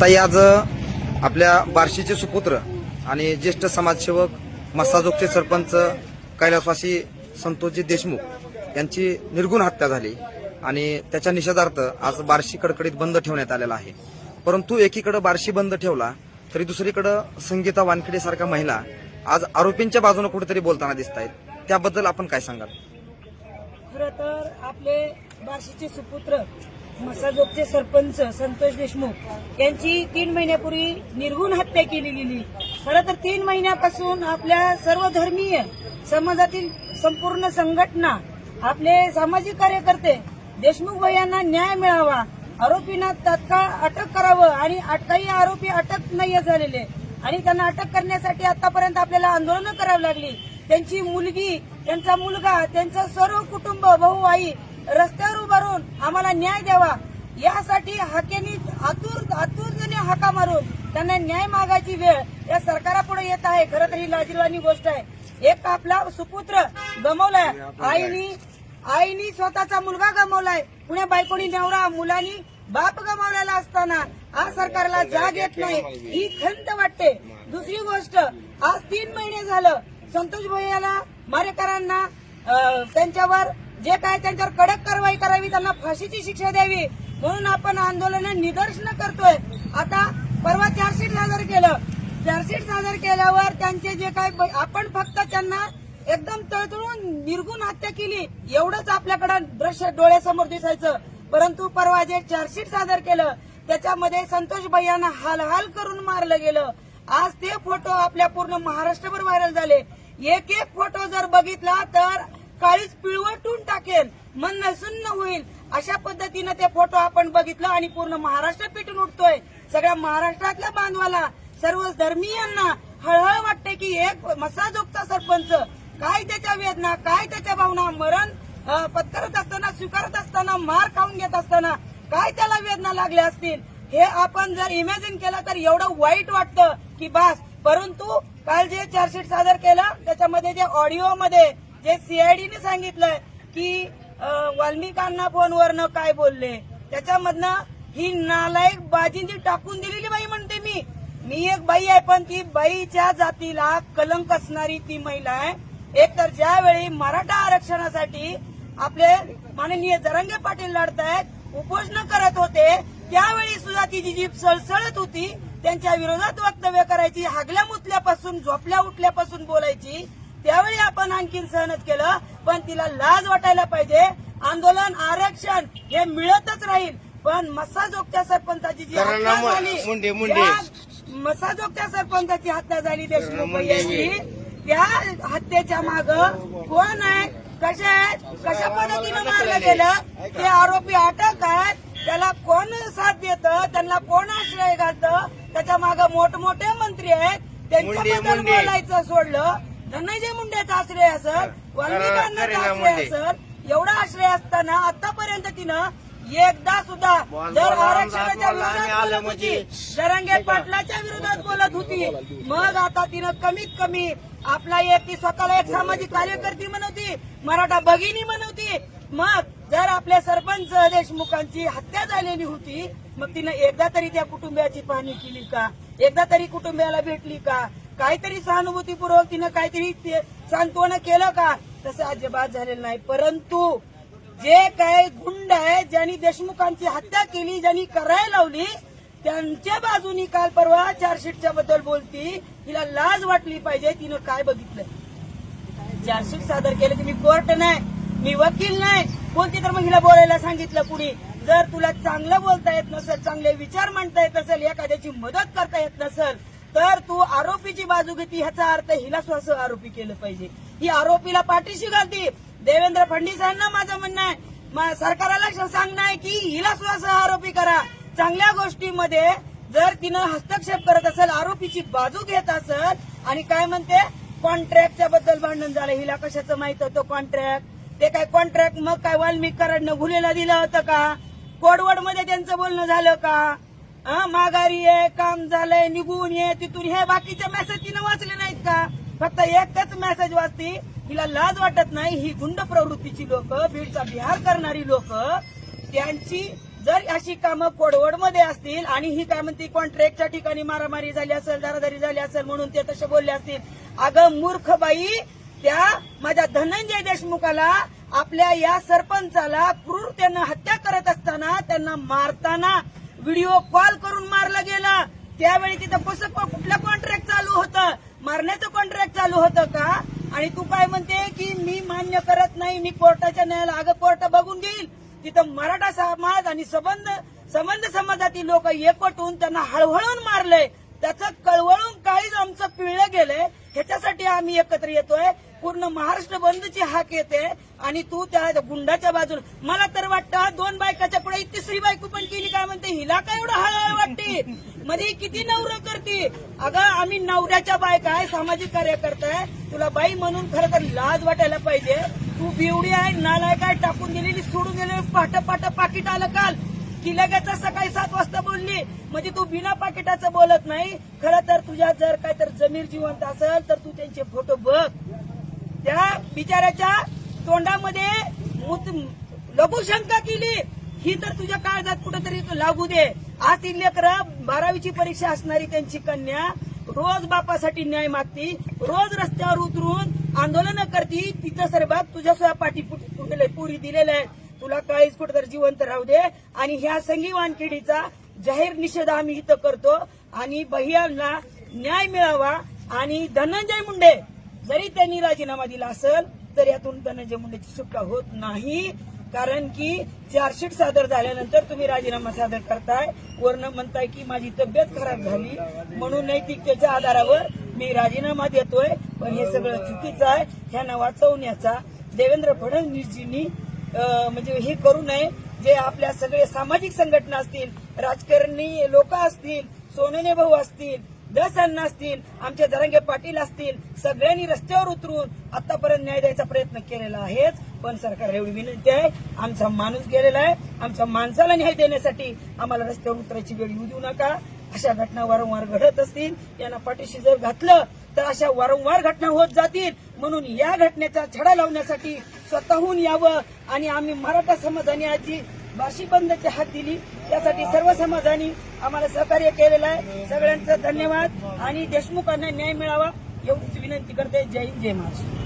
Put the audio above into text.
ताई आज आपल्या बार्शीचे सुपुत्र आणि ज्येष्ठ समाजसेवक मस्साजोगचे सरपंच कैलासवासी संतोषजी देशमुख यांची निर्गुण हत्या झाली आणि त्याच्या निषेधार्थ आज बार्शी कडकडीत बंद ठेवण्यात आलेला आहे. परंतु एकीकडे बार्शी बंद ठेवला तरी दुसरीकडे संगीता वानखेडे सारख्या महिला आज आरोपींच्या बाजूने कुठेतरी बोलताना दिसत आहेत त्याबद्दल आपण काय सांगाल? खर तर आपले बार्शीचे सुपुत्र मसाजोगचे सरपंच संतोष देशमुख यांची तीन महिन्यापूर्वी निर्गुण हत्या केली गेली. खरं तर तीन महिन्यापासून आपल्या सर्व धर्मीय समाजातील संपूर्ण संघटना आपले सामाजिक कार्यकर्ते देशमुख भैयांना न्याय मिळावा आरोपींना तात्काळ अटक करावं आणि अटकाही काही आरोपी अटक नाही झालेले आणि त्यांना अटक करण्यासाठी आतापर्यंत आपल्याला आंदोलनं करावी लागली. त्यांची मुलगी त्यांचा मुलगा त्यांचं सर्व कुटुंब भाऊ आई रस्त्यावर उभारून आम्हाला न्याय द्यावा. यासाठी हाकेनी आतुर आतुरतेने हाका मारून त्यांना न्याय मागायची वेळ या सरकारापुढे येत आहे. खरं तर ही लाजीरवाणी गोष्ट आहे. एक आपला सुपुत्र गमावलाय. आईनी आईनी स्वतःचा मुलगा गमावलाय. पुण्या बायकोनी नवरा मुलांनी बाप गमावलेला असताना आज सरकारला जाग येत नाही. ही खंत वाटते. दुसरी गोष्ट आज तीन महिने झालं. संतोष भैयाला मारेकरांना त्यांच्यावर जे काय त्यांच्यावर कडक कारवाई करावी त्यांना फाशीची शिक्षा द्यावी म्हणून आपण आंदोलन निदर्शन करतोय. आता परवा चार्जशीट सादर केलं. चार्जशीट सादर केल्यावर त्यांचे जे काय आपण फक्त त्यांना एकदम तळतळून निर्गुण हत्या केली एवढंच आपल्याकडे दृश्य डोळ्यासमोर दिसायचं. परंतु परवा जे चार्जशीट सादर केलं त्याच्यामध्ये संतोष भैयांना हालहाल करून मारलं गेलं. आज ते फोटो आपल्या पूर्ण महाराष्ट्रभर व्हायरल झाले. एक एक फोटो जर बघितला तर काळीच पिळवटून टाकेल. मन नसुन्न होईल. अशा पद्धतीनं ते फोटो आपण बघितलं आणि पूर्ण महाराष्ट्र पिटून उठतोय. सगळ्या महाराष्ट्रातल्या बांधवाला सर्व धर्मीयांना हळहळ वाटते की एक मसाजोगचा सरपंच. काय त्याच्या वेदना काय त्याच्या भावना? मरण पत्करत असताना स्वीकारत असताना मार खाऊन घेत असताना काय त्याला वेदना लागल्या असतील? हे आपण जर इमॅजिन केलं तर एवढं वाईट वाटतं की बस. परंतु काल जे चार्जशीट सादर केलं त्याच्यामध्ये जे ऑडिओमध्ये जे सीआयडीने सांगितलंय की वाल्मिकांना फोनवरनं काय बोलले? त्याच्यामधनं ही नालायक बाजींची टाकून दिलेली बाई म्हणते मी. मी एक बाई आहे पण ती बाईच्या जातीला कलंक असणारी ती महिला आहे. एक तर ज्यावेळी मराठा आरक्षणासाठी आपले माननीय जरंगे पाटील लढतायत उपोषण करत होते त्यावेळी सुद्धा तिची जीप सळसळत होती. त्यांच्या विरोधात वक्तव्य करायची हागल्या मुतल्यापासून झोपल्या उठल्यापासून बोलायची. त्यावेळी आपण आणखीन सहनच केलं पण तिला लाज वाटायला पाहिजे. आंदोलन आरक्षण हे मिळतच राहील. पण मस्साजोगच्या सरपंचाची जी हत्या झाली मुंडे, मुंडे. त्या मस्साजोगच्या सरपंचाची हत्या झाली देशमुख यांची त्या हत्येच्या माग कोण आहे? कशा आहेत? कशा पद्धतीनं मारलं गेलं ते आरोपी अटक आहेत. त्याला कोण साथ देतं? त्यांना कोण आश्रय घालतं? त्याच्या माग मोठमोठे मंत्री आहेत. त्यांच्याबद्दल. बोलायचं सोडलं. धनंजय मुंडेचा आश्रय असेल वाल्मिकांचा करीना आश्रय. असेल एवढा आश्रय असताना आतापर्यंत तिनं एकदा सुद्धा जर आरक्षणाच्या विरोधात बोलत. होती जरांगे पाटलाच्या विरोधात बोलत होती मग आता तिनं कमीत कमी आपला एक ती स्वतःला एक सामाजिक कार्यकर्ती म्हणवती मराठा भगिनी म्हणवती मग जर आपल्या सरपंच देशमुखांची हत्या झालेली होती मग तिनं एकदा तरी त्या कुटुंबियाची पाहणी केली का? एकदा तरी कुटुंबियाला भेटली का? काहीतरी सहानुभूतीपूर्वक तिनं काहीतरी ते सांत्वन केलं का? तसं अजिबात झालेलं नाही. परंतु जे काय गुंड आहे ज्यांनी देशमुखांची हत्या केली ज्यांनी करायला लावली त्यांच्या बाजूनी काल परवा चार्जशीटच्या बद्दल बोलती तिला लाज वाटली पाहिजे तिनं काय बघितलं? चार्जशीट सादर केलं की मी कोर्ट नाही मी वकील नाही. बोलते तर मग हिला बोलायला सांगितलं कुणी? जर तुला चांगलं बोलता येत नसेल चांगले विचार मांडता येत नसेल एखाद्याची मदत करता येत नसेल तर तू आरोपीची बाजू घेती ह्याचा अर्थ हिला स्वतः आरोपी केलं पाहिजे. ही आरोपीला पाठीशी घालती. देवेंद्र फडणवीसांना माझं म्हणणं आहे. मा- सरकाराला सांगणं आहे की हिला स्वतः आरोपी करा. चांगल्या गोष्टीमध्ये जर तिनं हस्तक्षेप करत असेल आरोपीची बाजू घेत असेल आणि काय म्हणते? कॉन्ट्रॅक्टच्या बद्दल भांडण झालं. हिला कशाचं माहीत होतं कॉन्ट्रॅक्ट? ते काय कॉन्ट्रॅक्ट मग काय वाल्मिक कराडनं घुलेला दिलं होतं का? कोडवडमध्ये त्यांचं बोलणं झालं का? माघारी आहे काम झालंय निघून ये तिथून हे बाकीचे मेसेज तिनं वाचले नाहीत का? फक्त एकच मेसेज वाचती हिला लाज वाटत नाही ही गुंड प्रवृत्तीची लोक बीडचा बिहार करणारी लोक त्यांची जर अशी कामं कोडवडमध्ये असतील आणि ही काय म्हणते कॉन्ट्रॅक्टच्या ठिकाणी मारामारी झाली असेल दारादारी झाली असेल म्हणून ते तसे बोलले असतील. अगं मूर्ख बाई त्या माझ्या धनंजय देशमुखाला आपल्या या सरपंचाला क्रूरतेनं हत्या करत असताना त्यांना मारताना व्हिडिओ कॉल करून मारलं गेलं. त्यावेळी तिथं कसं कुठलं कॉन्ट्रॅक्ट चालू होतं? मारण्याचं कॉन्ट्रॅक्ट चालू होतं का? आणि तू काय म्हणते की मी मान्य करत नाही मी कोर्टाच्या न्यायाला अगं कोर्ट बघून घेईल. तिथं मराठा समाज आणि संबंध संबंध समाजातील लोक एकवटून त्यांना हळहळून मारले त्याचं कळवळून काळीच आमचं पिळलं गेलंय. ह्याच्यासाठी आम्ही एकत्र येतोय. पूर्ण महाराष्ट्र बंदची हाक येते. आणि तू त्या गुंडाच्या बाजूला मला तर वाटतं दोन बायकाच्या पुढे तिसरी बायको पण केली म्हणते हिला काय एवढं हळहळ वाटते? म्हणजे मध्ये किती नवरं करते? अगं आम्ही नवऱ्याच्या बायका आहे सामाजिक कार्यकर्ता आहे. तुला बाई म्हणून खरं तर लाज वाटायला पाहिजे. तू बिवडी आहे नालाय काय टाकून दिलेली सोडून गेलेली पाट पाट पाकिट आलं काल. की लगेच सकाळी सात वाजता बोलली. म्हणजे तू बिना पाकिटाचं बोलत नाही. खरं तर तुझ्या जर काय तर जमीर जिवंत असेल तर तू त्यांचे फोटो बघ. त्या बिचाऱ्याच्या तोंडामध्ये लघुशंका केली. ही तर तुझ्या काळजात कुठेतरी लागू दे. आज ती लेकरं बारावीची परीक्षा असणारी त्यांची कन्या रोज बापासाठी न्याय मागती रोज रस्त्यावर उतरून आंदोलन करती. तिथं सरबाब तुझ्या स्वतः पाठी पुरी दिलेलं आहे. तुला काळीच कुठेतरी जिवंत राहू दे. आणि ह्या संगी वानखेडीचा जाहीर निषेध आम्ही इथं करतो. आणि बहियांना न्याय मिळावा. आणि धनंजय मुंडे जरी त्यांनी राजीनामा दिला असेल तर यातून धनंजय मुंडेची सुटका होत नाही. कारण की चार्जशीट सादर झाल्यानंतर तुम्ही राजीनामा सादर करताय. वर्ण म्हणताय की माझी तब्येत खराब झाली. म्हणून नैतिकतेच्या आधारावर मी राजीनामा देतोय. पण हे सगळं चुकीचं आहे. ह्यांना वाचवण्याचा देवेंद्र फडणवीसजींनी म्हणजे हे करू नये. जे आपल्या सगळे सामाजिक संघटना असतील राजकारणी लोक असतील सोनने भाऊ असतील दस अण्णा असतील आमचे जरंगे पाटील असतील सगळ्यांनी रस्त्यावर उतरून आतापर्यंत न्याय द्यायचा प्रयत्न केलेला आहेच. पण सरकारला एवढी विनंती आहे आमचा माणूस गेलेला आहे. आमच्या माणसाला न्याय देण्यासाठी आम्हाला रस्त्यावर उतरायची वेळ येऊ देऊ नका. अशा घटना वारंवार घडत असतील यांना पाठीशी जर घातलं तर अशा वारंवार घटना होत जातील. म्हणून या घटनेचा छडा लावण्यासाठी स्वतःहून यावं आणि आम्ही मराठा समाजाने आजी बाशी बंदची हात दिली. त्यासाठी सर्व समाजाने आम्हाला सहकार्य केलेलं आहे. सगळ्यांचा धन्यवाद. आणि देशमुखांना न्याय मिळावा एवढीच विनंती करते. जय हिंद जय महाराष्ट्र.